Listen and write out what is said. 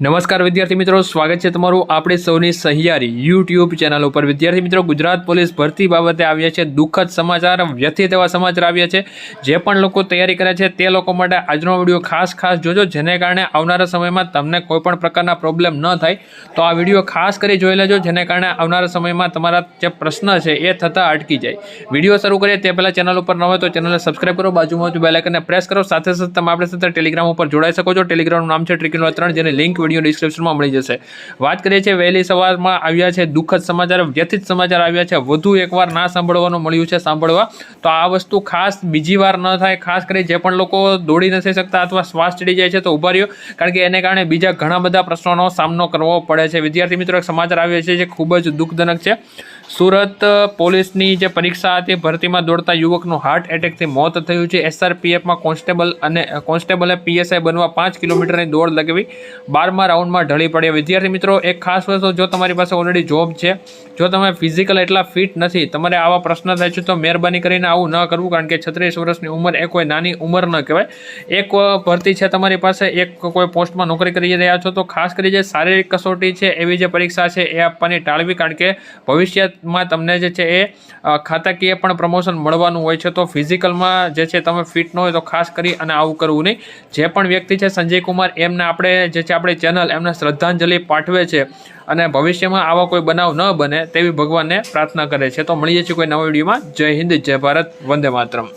નમસ્કાર વિદ્યાર્થી મિત્રો, સ્વાગત છે તમારું આપણે સૌની સહિયારી યુટ્યુબ ચેનલ ઉપર. વિદ્યાર્થી મિત્રો, ગુજરાત પોલીસ ભરતી બાબતે આવ્યા છે દુઃખદ સમાચાર, વ્યથિત એવા સમાચાર આવ્યા છે. જે પણ લોકો તૈયારી કરે છે તે લોકો માટે આજનો વીડિયો ખાસ ખાસ જોજો, જેને કારણે આવનારા સમયમાં તમને કોઈપણ પ્રકારના પ્રોબ્લેમ ન થાય. તો આ વીડિયો ખાસ કરી જોઈ લેજો, જેને કારણે આવનારા સમયમાં તમારા જે પ્રશ્ન છે એ થતાં અટકી જાય. વીડિયો શરૂ કરીએ તે પહેલાં ચેનલ ઉપર ન હોય તો ચેનલને સબસ્ક્રાઈબ કરો, બાજુમાં બેલ પ્રેસ કરો. સાથે સાથે તમે આપણી સાથે ટેલિગ્રામ ઉપર જોડાઈ શકો છો. ટેલિગ્રામનું નામ છે ટ્રિકિનો ત્રણ, જેની લિંક વીડિયો ડિસ્ક્રિપ્શનમાં મળી જશે. વાત કરીએ છીએ વહેલી સવારમાં આવ્યા છે દુઃખદ સમાચાર, વ્યથિત સમાચાર આવ્યા છે. વધુ એકવાર ના સાંભળવાનું મળ્યું છે સાંભળવા. તો આ વસ્તુ ખાસ બીજી વાર ન થાય, ખાસ કરી જે પણ લોકો દોડી નથી શકતા અથવા શ્વાસ ચડી જાય છે તો ઊભા રહ્યો. કારણ કે એને કારણે બીજા ઘણા બધા પ્રશ્નોનો સામનો કરવો પડે છે. વિદ્યાર્થી મિત્રો, એક સમાચાર આવ્યા છે જે ખૂબ જ દુઃખજનક છે. સુરત પોલીસની જે પરીક્ષા હતી, ભરતીમાં દોડતા યુવકનું હાર્ટ એટેકથી મોત થયું છે. એસઆરપીએફમાં કોન્સ્ટેબલ અને કોન્સ્ટેબલે પીએસઆઈ બનવા પાંચ કિલોમીટરની દોડ લગાવી. બારમા રાઉન્ડમાં ઢળી પડ્યા. વિદ્યાર્થી મિત્રો, એક ખાસ વસ્તુ, જો તમારી પાસે ઓલરેડી જોબ છે, જો તમે ફિઝિકલ એટલા ફિટ નથી, તમારે આવા પ્રશ્ન થાય છે, તો મહેરબાની કરીને આવું ન કરવું, કારણ કે છત્રીસ વર્ષની ઉંમર એ કોઈ નાની ઉંમર ન કહેવાય. એક ભરતી છે તમારી પાસે, એક કોઈ પોસ્ટમાં નોકરી કરી રહ્યા છો, તો ખાસ કરી જે શારીરિક કસોટી છે, એવી જે પરીક્ષા છે, એ આપવાની ટાળવી, કારણ કે ભવિષ્યમાં તમને જે છે એ ખાતાકીય પણ પ્રમોશન મળવાનું હોય છે. તો ફિઝિકલમાં જે છે, તમે ફિટ ન હોય, તો ખાસ કરી અને આવું કરવું નહીં. જે પણ વ્યક્તિ છે, સંજય કુમાર, એમને આપણે જે છે, આપણી ચેનલ એમને શ્રદ્ધાંજલિ પાઠવે છે અને ભવિષ્યમાં આવા કોઈ બનાવ ન બને તેવી ભગવાનને પ્રાર્થના કરે છે. તો મળીએ છીએ કોઈ નવા વિડીયોમાં. જય હિન્દ, જય ભારત, વંદે માતરમ.